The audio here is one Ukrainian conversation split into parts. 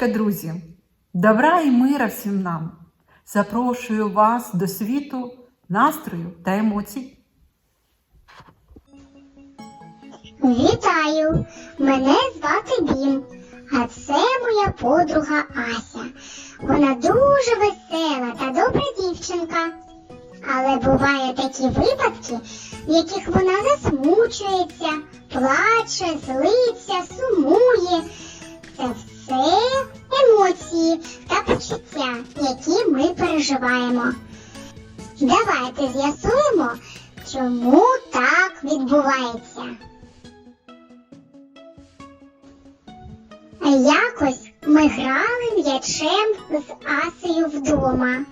Здоров'ячка, друзі! Добра і мира всім нам! Запрошую вас до світу настрою та емоцій. Вітаю! Мене звати Бім, а це моя подруга Ася. Вона дуже весела та добра дівчинка. Але бувають такі випадки, в яких вона засмучується, плаче, злиться, сумує. Це все емоції та почуття, які ми переживаємо. Давайте з'ясуємо, чому так відбувається. Якось ми грали м'ячем з Асею вдома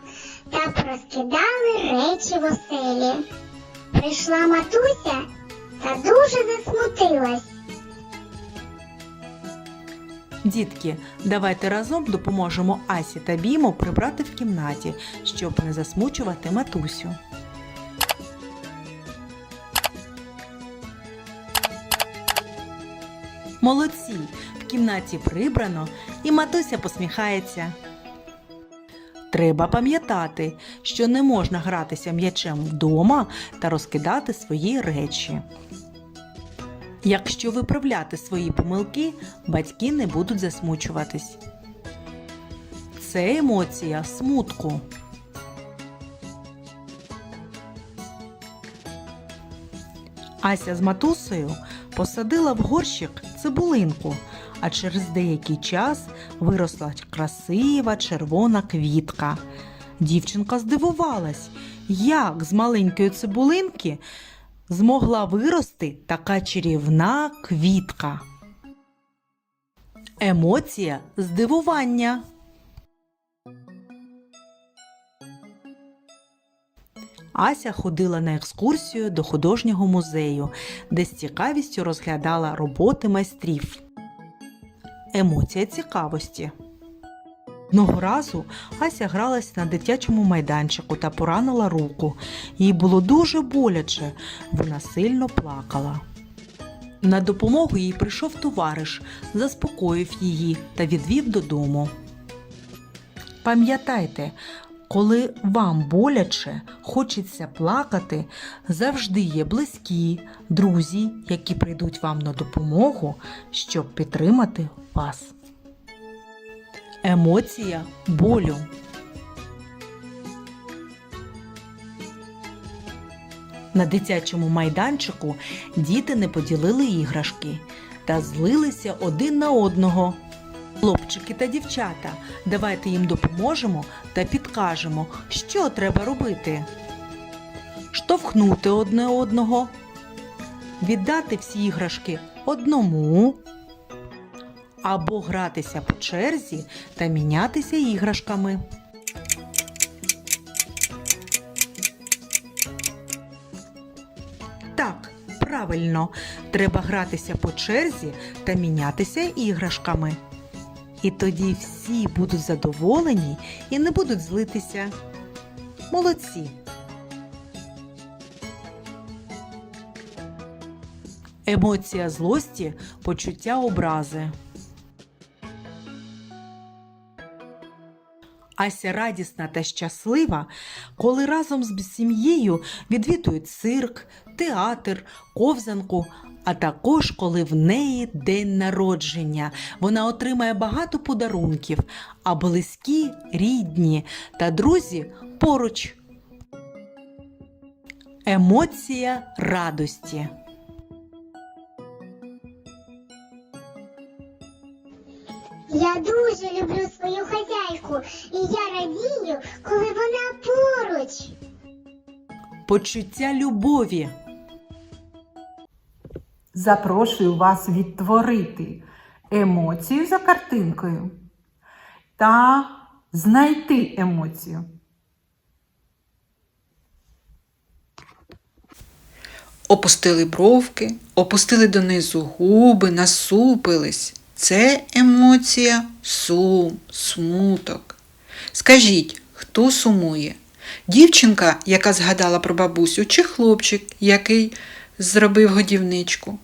та розкидали речі в оселі. Прийшла матуся та дуже засмутилась. Дітки, давайте разом допоможемо Асі та Біму прибрати в кімнаті, щоб не засмучувати матусю. Молодці! В кімнаті прибрано і матуся посміхається. Треба пам'ятати, що не можна гратися м'ячем вдома та розкидати свої речі. Якщо виправляти свої помилки, батьки не будуть засмучуватись. Це емоція смутку. Ася з матусею посадила в горщик цибулинку, а через деякий час виросла красива червона квітка. Дівчинка здивувалась, як з маленької цибулинки змогла вирости така чарівна квітка. Емоція здивування. Ася ходила на екскурсію до художнього музею, де з цікавістю розглядала роботи майстрів. Емоція цікавості. Одного разу Ася гралась на дитячому майданчику та поранила руку. Їй було дуже боляче, вона сильно плакала. На допомогу їй прийшов товариш, заспокоїв її та відвів додому. Пам'ятайте, коли вам боляче, хочеться плакати, завжди є близькі, друзі, які прийдуть вам на допомогу, щоб підтримати вас. Емоція болю. На дитячому майданчику діти не поділили іграшки та злилися один на одного. Хлопчики та дівчата, давайте їм допоможемо та підкажемо, що треба робити. Штовхнути одне одного, віддати всі іграшки одному або гратися по черзі та мінятися іграшками. Так, правильно, треба гратися по черзі та мінятися іграшками. І тоді всі будуть задоволені і не будуть злитися. Молодці. Емоція злості, почуття образи. Ася радісна та щаслива, коли разом з сім'єю відвідують цирк, театр, ковзанку, а також коли в неї день народження. Вона отримає багато подарунків, а близькі, рідні та друзі поруч. Емоція радості. Я дуже люблю свою хазяйку, і я радію, коли вона поруч. почуття любові. Запрошую вас відтворити емоцію за картинкою та знайти емоцію. Опустили бровки, опустили донизу губи, насупились. Це емоція сум, смуток. Скажіть, хто сумує? Дівчинка, яка згадала про бабусю, чи хлопчик, який зробив годівничку?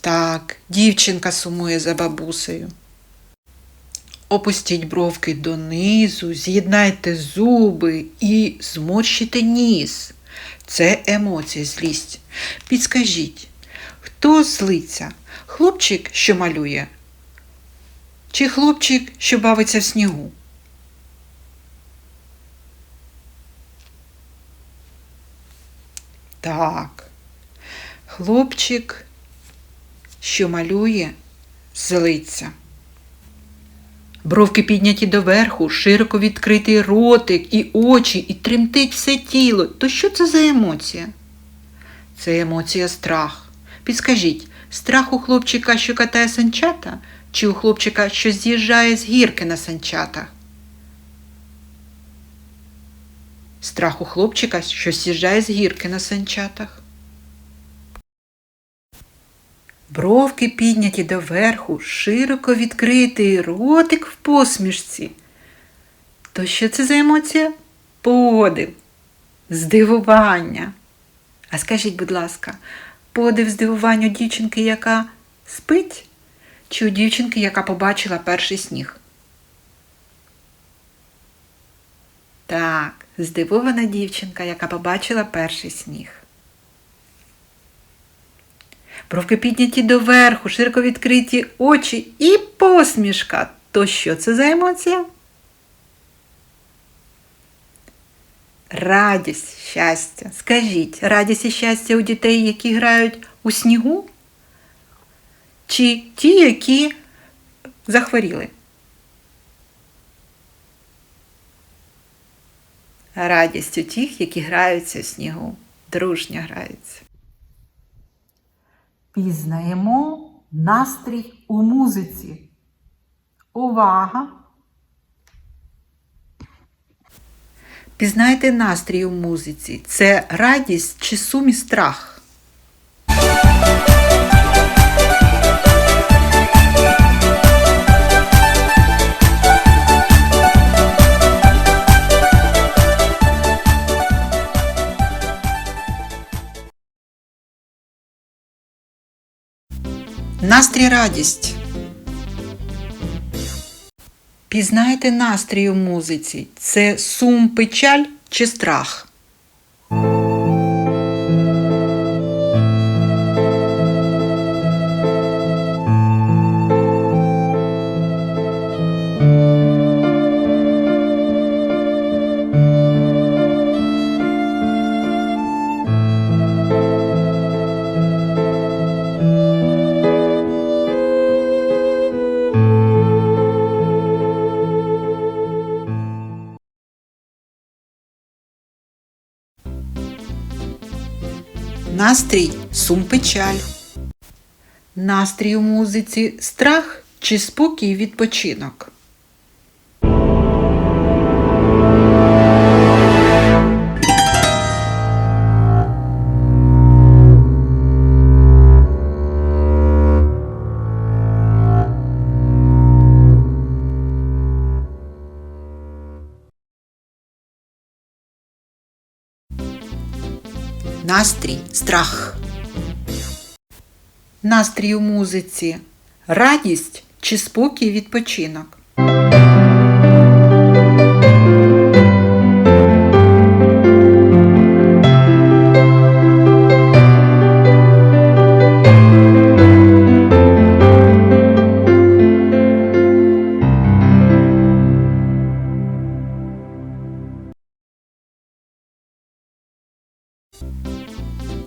Так, дівчинка сумує за бабусею. Опустіть бровки донизу, з'єднайте зуби і зморщите ніс. Це емоція злість. Підскажіть, хто злиться? Хлопчик, що малює? Чи хлопчик, що бавиться в снігу? Так. Хлопчик, що малює, злиться. Бровки підняті доверху, широко відкритий ротик і очі, і тремтить все тіло. То що це за емоція? Це емоція страх. Підскажіть, страх у хлопчика, що катає санчата, чи у хлопчика, що з'їжджає з гірки на санчатах? Страх у хлопчика, що з'їжджає з гірки на санчатах. Бровки підняті доверху, широко відкритий ротик в посмішці. То що це за емоція? Подив, здивування. А скажіть, будь ласка, подив здивування у дівчинки, яка спить, чи у дівчинки, яка побачила перший сніг? Так, здивована дівчинка, яка побачила перший сніг. Бровки підняті доверху, широко відкриті очі і посмішка. То що це за емоція? Радість, щастя. Скажіть, радість і щастя у дітей, які грають у снігу? Чи ті, які захворіли? Радість у тих, які граються у снігу, дружньо граються. Пізнаємо настрій у музиці. Увага! Пізнайте настрій у музиці. Це радість чи сум і страх? Настрій радість. Пізнайте настрій у музиці. Це сум, печаль чи страх? Настрій сум печаль. Настрій у музиці страх чи спокій відпочинок. Настрій страх. Настрій у музиці радість чи спокій відпочинок.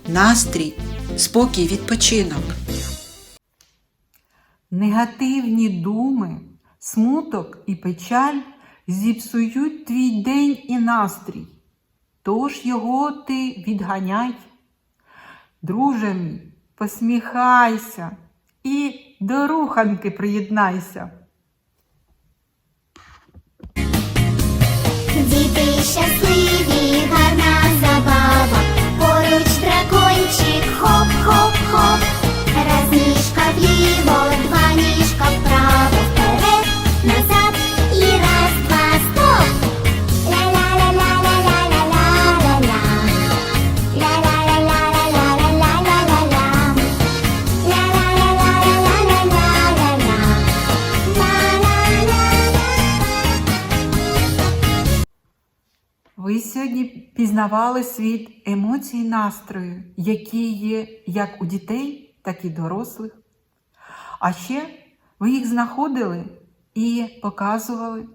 Настрій спокій відпочинок. Негативні думи, смуток і печаль зіпсують твій день і настрій. Тож його ти відганяй. Друже мій, посміхайся і до руханки приєднайся. Діти щасливі, пізнавали світ емоцій і настрою, які є як у дітей, так і дорослих. А ще ви їх знаходили і показували,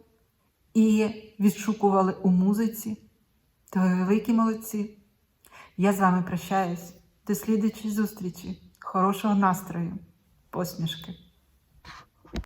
і відшукували у музиці. То ви великі молодці. Я з вами прощаюсь. До слідчої зустрічі. Хорошого настрою, посмішки.